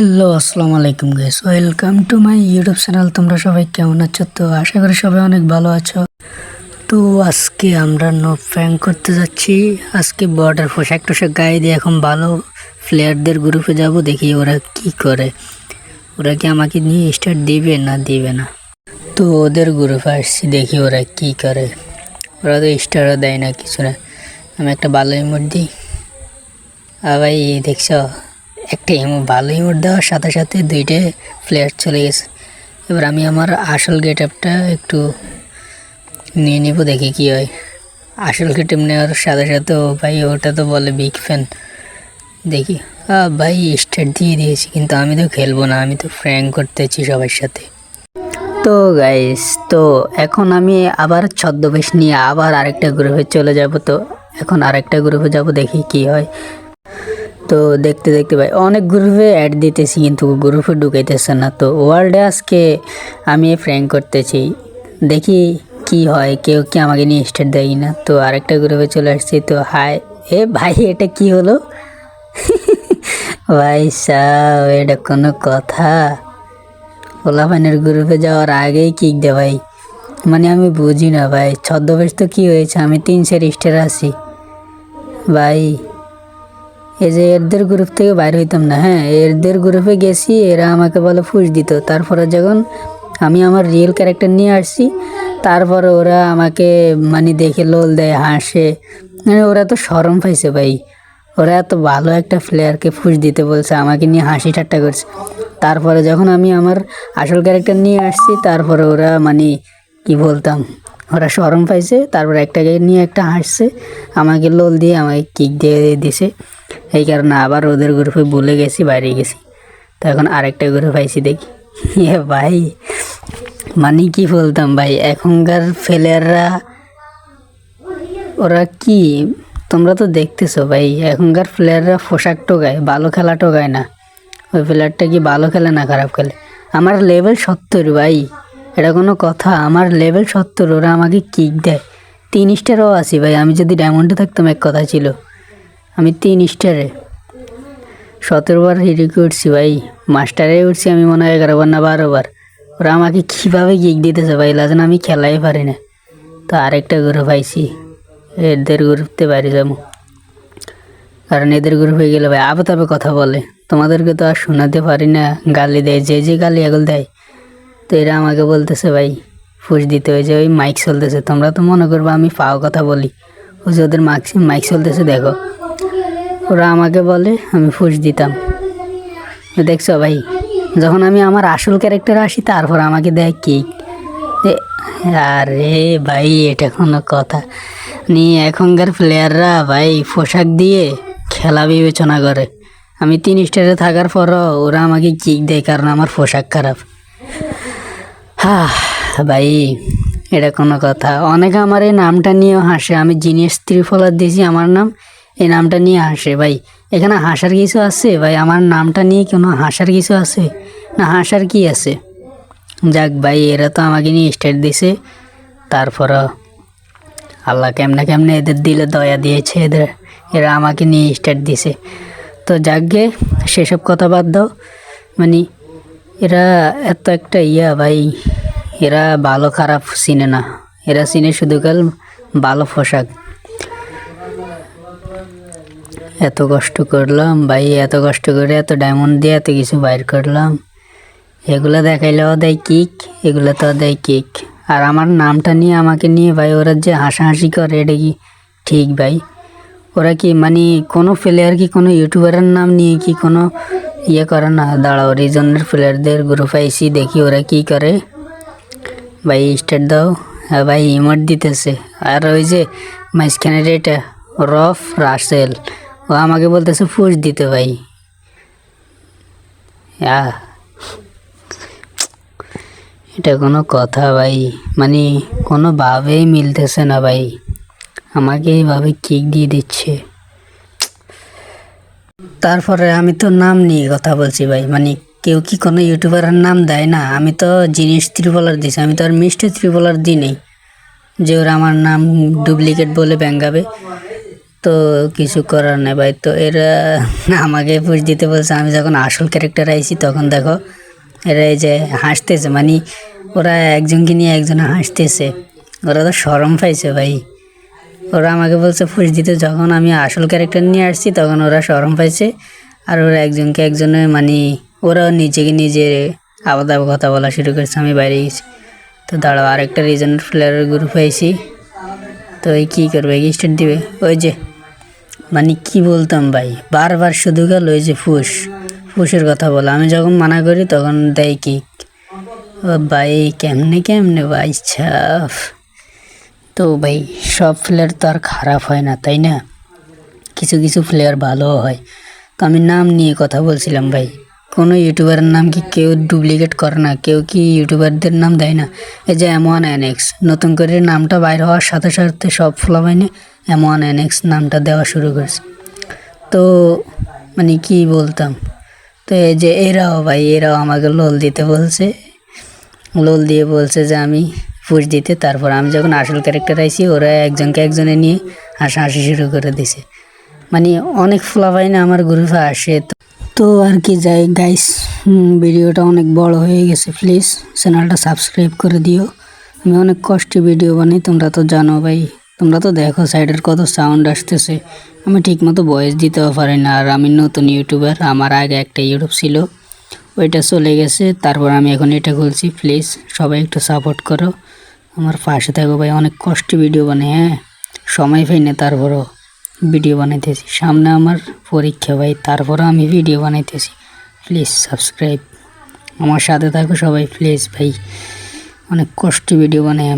Hello আসসালামু আলাইকুম guys welcome to my YouTube channel তোমরা সবাই কেমন আছো? তো আশা করি সবাই অনেক ভালো আছো। তো আজকে আমরা নো প্র্যাঙ্ক করতে যাচ্ছি। আজকে বর্ডার পোশাক টোশাক গায়ে দিয়ে এখন ভালো প্লেয়ারদের গ্রুপে যাব, দেখি ওরা কি করে। ওরা কি আমাকে নিয়ে স্টার্ট দিবে না দিবে না? তো ওদের গ্রুপে আসছি, দেখি ওরা কি করে। ওরা তো স্টারও দেয় না, কিছু না। আমি একটা ভালো ইমোট দিই। এই দেখছ? একটা ইমো ভালো ইমোট দেওয়ার সাথে সাথে দুইটা প্লেয়ার চলে গেছে। এবার আমি আমার আসল গেট আপটা একটু নিয়ে নিব, দেখি কি হয়। আসল গেট আপ নেওয়ার সাথে সাথে ও ভাই ওটা তো বলে বিগ ফ্যান দেখি। ভাই স্টার্ট দিয়ে দিয়েছি, কিন্তু আমি তো খেলব না, আমি তো ফ্র্যাঙ্ক করতেছি সবার সাথে। তো গাইস তো এখন আমি আবার ছদ্মবেশ নিয়ে আবার আরেকটা গ্রুপে চলে যাব, তো এখন আরেকটা গ্রুপে যাব, দেখি কি হয়। তো দেখতে দেখতে ভাই, অনেক গ্রুপে অ্যাড দিতেছি কিন্তু গ্রুপে ঢুকাইতেছে না। তো ওয়ার্ল্ডে আজকে আমি ফ্র্যাঙ্ক করতেছি। দেখি কি হয়, কেউ কি আমাকে নিয়ে স্টার্ট দেয় না তো আরেকটা গ্রুপে চলে আসছি, তো হাই এ ভাই, এটা কি হলো? ভাই সাহ এটা কোনো কথা। ওলাফানের গ্রুপে যাওয়ার আগেই কিক দে ভাই। মানে আমি বুঝি না ভাই, ছদ্মবেশ তো কী হয়েছে? আমি তিন চার স্টার আছি। ভাই এই যে এরদের গ্রুপ থেকে বাইর হইতাম না হ্যাঁ? এরদের গ্রুপে গেছি, এরা আমাকে বলে ফুস দিত। তারপরে যখন আমি আমার রিয়েল ক্যারেক্টার নিয়ে আসছি, তারপরে ওরা আমাকে মানে দেখে লোল দেয়, হাসে। মানে ওরা তো সরম পাইছে ভাই। ওরা এত ভালো একটা প্লেয়ারকে ফুস দিতে বলছে, আমাকে নিয়ে হাসি ঠাট্টা করছে। তারপরে যখন আমি আমার আসল ক্যারেক্টার নিয়ে আসছি, তারপরে ওরা মানে কি বলতাম? ওরা সরম পাইছে, তারপরে একটাকে নিয়ে একটা হাসছে আমাকে লোল দিয়ে আমাকে কিক দিয়ে দিছে। এই কারণে আবার ওদের গ্রুপে বলে গেছি, বাইরে গেছি। তো এখন আরেকটা গ্রুপ পাইছি দেখি। এ ভাই মানে কি বলতাম ভাই, এখনকার প্লেয়াররা ওরা কি, তোমরা তো দেখতেছো ভাই, এখনকার প্লেয়াররা পোশাক টোকায়, ভালো খেলা টোকায় না। ওই প্লেয়ারটা কি ভালো খেলে না খারাপ খেলে? আমার লেভেল সত্তর ভাই। এটা কোনো কথা। আমার লেভেল সত্তর, ওরা আমাকে কিক দেয়। তিন স্টারও আছি ভাই, আমি যদি ডায়মন্ডে থাকতাম, এক কথা ছিল। আমি তিন স্টারে সতেরো বার হিরিকে উঠছি ভাই। মাস্টারে উঠছি আমি মনে হয় এগারো বার না বারো বার। ওরা আমাকে কীভাবে গিক দিতেছে ভাই? লাজেন আমি খেলাই পারি না। তো আরেকটা গ্রুপ পাইছি এদের গ্রুপতে বাইরে যাব। কারণ এদের গ্রুপ হয়ে গেলে ভাই আবে তবে কথা বলে। তোমাদেরকে তো আর শোনাতে পারি না। গালি দেয়, যে যে গালি এগুলো দেয়। তো এরা আমাকে বলতেছে, ভাই, ফুস দিতে হয়েছে, ওই মাইক চলতেছে। তোমরা তো মনে করব আমি পাও কথা বলি। ওই যে ওদের মাইক মাইক চলতেছে, দেখো। ওরা আমাকে বলে, আমি ফুস দিতাম। দেখছ, ভাই, যখন আমি আমার আসল ক্যারেক্টার আসি, তারপর আমাকে দেয় কিক আরে ভাই, এটা কোনো কথা নিয়ে এখনকার প্লেয়াররা ভাই, পোশাক দিয়ে খেলা বিবেচনা করে। আমি তিন স্টারে থাকার পরও ওরা আমাকে কিক দেয়, কারণ আমার পোশাক খারাপ। হ্যাঁ ভাই, এটা কোনো কথা। অনেকে আমার এই নামটা নিয়েও হাসে। আমি জিনিয়াস ত্রিফলার দিয়েছি, আমার নাম এই নামটা নিয়ে হাসে। ভাই, এখানে হাসার কিছু আছে? ভাই, আমার নামটা নিয়ে কোনো হাসার কিছু আছে? না, হাসার কি আছে? যাক ভাই, এরা তো আমাকে নিয়ে স্টার্ট দিছে। তারপর আল্লাহ কেমনে কেমনে এদের দিলে দয়া দিয়েছে এদের। এরা আমাকে নিয়ে স্টার্ট দিছে। তো যাকগে সেসব কথা বাদ দাও। মানে এরা এত একটা ইয়া ভাই। এরা ভালো খারাপ চিনে না। এরা চিনে শুধু কাল ভালো পোশাক। এত কষ্ট করলাম ভাই, এত কষ্ট করে এত ডায়মন্ড দিয়ে এত কিছু বাইর করলাম। এগুলো দেখাইলেও দেয় কিক এগুলো তো দেয় কিক আর আমার নামটা নিয়ে, আমাকে নিয়ে ভাই, ওরা যে হাসাহাসি করে, এটা কি ঠিক ভাই? ওরা কি মানে কোনো প্লেয়ার কি কোনো ইউটিউবারের নাম নিয়ে কি কোনো ইয়ে করে না, দাঁড়াও রিজনের প্লেয়ারদের গ্রুপ আইসি, দেখি ওরা কি করে। ভাই স্টার্ট দাও। হ্যাঁ ভাই ইমোট দিতেছে। আর ওই যে মাঝখানের এটা রফ রাসেল ও আমাকে বলতেছে ফুস দিতে ভাই। এটা কোনো কথা ভাই। মানে কোনোভাবেই মিলতেছে না ভাই। আমাকে এইভাবে কিক দিয়ে দিচ্ছে। তারপরে আমি তো নাম নিয়ে কথা বলছি ভাই মানে কেউ কি কোনো ইউটিউবারের নাম দেয় না? আমি তো জিনিস ত্রিপলার দিছি, আমি তো আর মিষ্টি ত্রিপলার দিই নেই যে ওরা আমার নাম ডুপ্লিকেট বলে ব্যাঙ্গাবে তো কিছু করার নেই ভাই। তো এরা আমাকে পুষ দিতে বলছে, আমি যখন আসল ক্যারেক্টার আইছি তখন দেখো, এরা এই যে হাসতেছে মানে ওরা একজনকে নিয়ে একজন হাসতেছে। ওরা তো সরম পাইছে ভাই। ওরা আমাকে বলছে ফুস দিতে যখন আমি আসল ক্যারেক্টার নিয়ে আসছি, তখন ওরা সরম পাইছে। আর ওরা একজনকে একজনে মানে ওরাও নিজেকে নিজে আলাদা কথা বলা শুরু করেছে, আমি বাইরে গেছি। তো দাঁড়াও, আরেকটা রিজনের প্লেয়ারের গ্রুপ হয়েছি তো এই কী করবে স্টার্ট দিবে? ওই যে মানে কি বলতাম ভাই, বারবার শুধু গেল ওই যে ফুস। ফুসের কথা বলে, আমি যখন মানা করি তখন দেয় কি ও ভাই, কেমনে কেমনে ভাই, ছাফ। তো ভাই, সব প্লেয়ার তো আর খারাপ হয় না, তাই না? কিছু কিছু প্লেয়ার ভালো হয়। তো আমি নাম নিয়ে কথা বলছিলাম ভাই। কোনো ইউটিউবারের নাম কি কেউ ডুপ্লিকেট করে না? কেউ কি ইউটিউবারদের নাম দেয় না? এই যে এম ওয়ান এক্স নতুন করে নামটা বাইর হওয়ার সাথে সাথে সব ফ্লো ফ্লাবাইনে এম ওয়ান এক্স নামটা দেওয়া শুরু করেছে। তো মানে কি বলতাম? তো এই যে এরাও ভাই, এরাও আমাকে লোল দিতে বলছে। লোল দিয়ে বলছে যে আমি পুষ দিতে, তারপর আমি যখন আসল ক্যারেক্টার আইছি, ওরা একজনকে একজনে নিয়ে হাসাহাসি শুরু করে দিছে। মানে অনেক ফ্লাভাই না আমার গ্রুপে আসে। তো- তো আর কি যাই গাইস ভিডিওটা অনেক বড় হয়ে গেছে প্লিজ চ্যানেলটা সাবস্ক্রাইব করে দিও। আমি অনেক কষ্টে ভিডিও বানাই, তোমরা তো জানো ভাই। তোমরা তো দেখো সাইডের কত সাউন্ড আসতেছে। আমি ঠিকমতো ভয়েস দিতেও পারি না, আর আমি নতুন ইউটিউবার আমার আগে একটা ইউটিউব ছিল, ওইটা চলে গেছে। তারপর আমি এখন এটা খুলছি প্লিজ সবাই একটু সাপোর্ট করো। আমার পাশে থাকো ভাই, অনেক কষ্টে ভিডিও বানাই হ্যাঁ? সময় পাই না, তারপরও ভিডিও বানাইতেছি। সামনে আমার পরীক্ষা ভাই, তারপরও আমি ভিডিও বানাইতেছি। প্লিজ সাবস্ক্রাইব আমার সাথে থাকো সবাই প্লিজ ভাই। অনেক কষ্টে ভিডিও বানাই আমি।